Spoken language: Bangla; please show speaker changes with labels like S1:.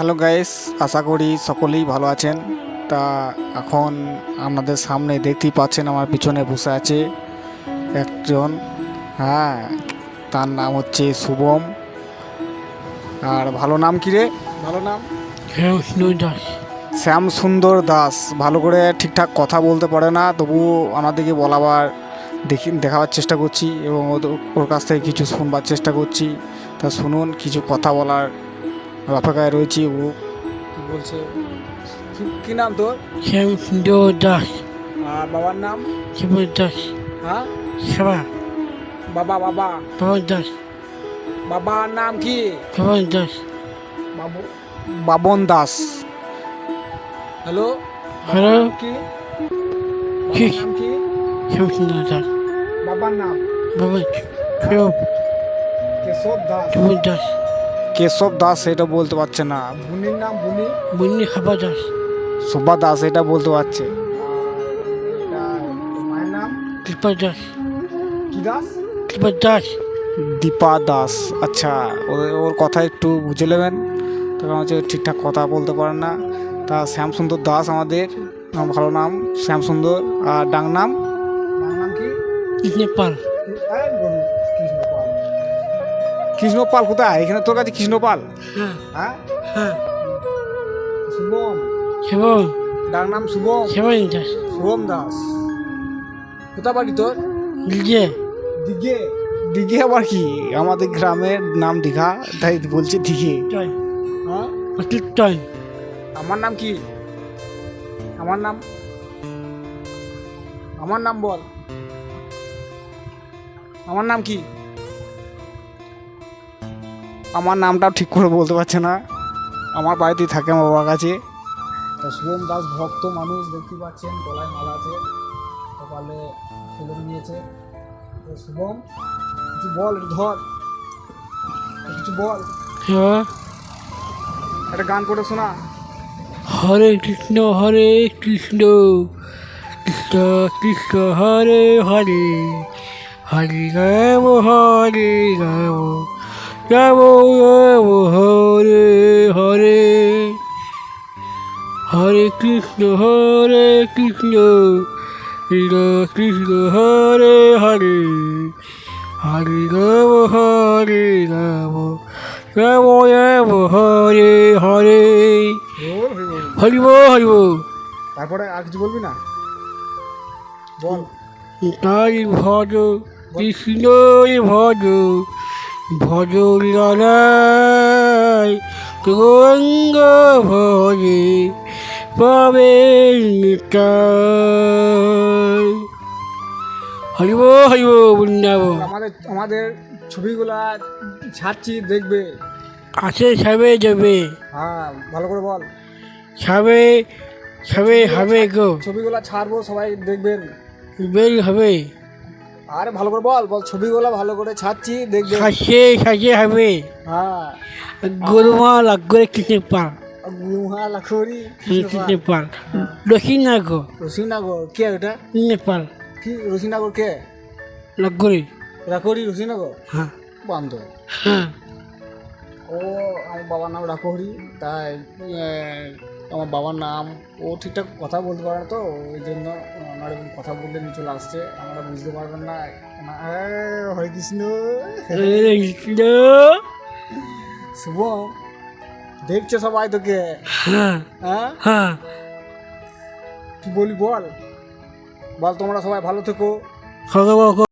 S1: হ্যালো গাইস আশা করি সকলেই ভালো আছেন তা এখন আপনাদের সামনে দেখতেই পাচ্ছেন আমার পিছনে বসে আছে একজন হ্যাঁ তার নাম হচ্ছে শুভম আর ভালো নাম কী রে ভালো নাম দাস শ্যাম সুন্দর দাস ভালো করে ঠিকঠাক কথা বলতে পারে না তবু আমাদেরকে বলাবার দেখি দেখাবার চেষ্টা করছি এবং ওর কাছ থেকে কিছু শুনবার চেষ্টা করছি তা শুনুন কিছু কথা বলার অপেক্ষায় রয়েছি ও বলছে কি নাম তোর
S2: শ্যামদেও দাস
S1: আর বাবার নাম শিবু দাস হ্যাঁ সেবা বাবা বাবা বাবন দাস বাবার নাম কি বাবন দাস বাবু বাবন দাস হ্যালো হ্যালো কি
S2: কি সুন্দর দাস বাবার নাম বাবন কেশব দাস বাবন দাস
S1: কেশব দাস এটা বলতে পারছে না বুনির নাম বুনি
S2: বুনি খাবা দাস
S1: দাস এটা বলতে পারছে কৃপা দাস কি দাস কৃপা দাস দীপা দাস আচ্ছা ওর কথা একটু বুঝে নেবেন তখন হচ্ছে ঠিকঠাক কথা বলতে পারেন না তা শ্যামসুন্দর দাস আমাদের ভালো নাম শ্যামসুন্দর আর ডাং নাম নাম কি ইজনে পাল কৃষ্ণপাল কোথায় এখানে তোর কাছে কৃষ্ণপাল হ্যাঁ।, হ্যাঁ? হ্যাঁ শুভম শুভম ডাক নাম শুভম শুভম দাস শুভম দাস কোথা বাড়ি তোর দিঘে দিঘে দিঘে আবার কি আমাদের গ্রামের নাম দীঘা তাই বলছে দিঘে হ্যাঁ? আমার নাম কি আমার নাম আমার নাম বল আমার নাম কি আমার নামটাও ঠিক করে বলতে পারছে না আমার বাড়িতেই থাকে আমার বাবার কাছে তো শুভম দাস ভক্ত মানুষ দেখতে পাচ্ছেন গলায় মালা আছে কপালে ফিল্ম নিয়েছে তো শুভম কিছু বল ধর কিছু বল হ্যাঁ। একটা গান করে শোনা
S2: হরে কৃষ্ণ হরে কৃষ্ণ কৃষ্ণ কৃষ্ণ হরে হরে হরে রাম হরে রাম কেমন হরে হরে হরে কৃষ্ণ হরে কৃষ্ণ কৃষ্ণ কৃষ্ণ হরে হরে হরে রাম হরে রাম রাম রাম হরে হরে হরিব হরিব
S1: তারপরে আর কিছু বলবি না বল
S2: তাই ভজ কৃষ্ণই ভজ ভজলাই গঙ্গ ভজে পাবে হরিব হরিব বৃন্দাব
S1: আমাদের আমাদের ছবিগুলা ছাড়ছি দেখবে
S2: আছে সবে যাবে
S1: হ্যাঁ ভালো করে বল
S2: সবে সবে হবে গো
S1: ছবিগুলা ছাড়বো সবাই দেখবেন বের হবে আরে ভালো করে বল বল ছবিগুলো ভালো করে ছাড়ছি দেখবে
S2: খাসে খাসে হবে হ্যাঁ গরুমা লাগরে কিসে পা
S1: গুহা লাখরি
S2: নেপাল হ্যাঁ। রসিনাগর
S1: রসিনাগর কে এটা নেপাল কি রসিনাগর কে লাগরি রাখরি রসিনাগর হ্যাঁ বান্ধব হ্যাঁ ও আমার বাবার নাম রাখরি তাই আমার বাবার নাম ও ঠিকঠাক কথা বলতে পারে না তো ওই জন্য ওনার কথা বললে নিয়ে চলে আসছে আমরা বুঝতে পারবেন না হরে কৃষ্ণ
S2: কৃষ্ণ
S1: শুভ দেখছে সবাই তোকে হ্যাঁ।, হ্যাঁ? হ্যাঁ কি বলি বল বল তোমরা সবাই ভালো
S2: থেকো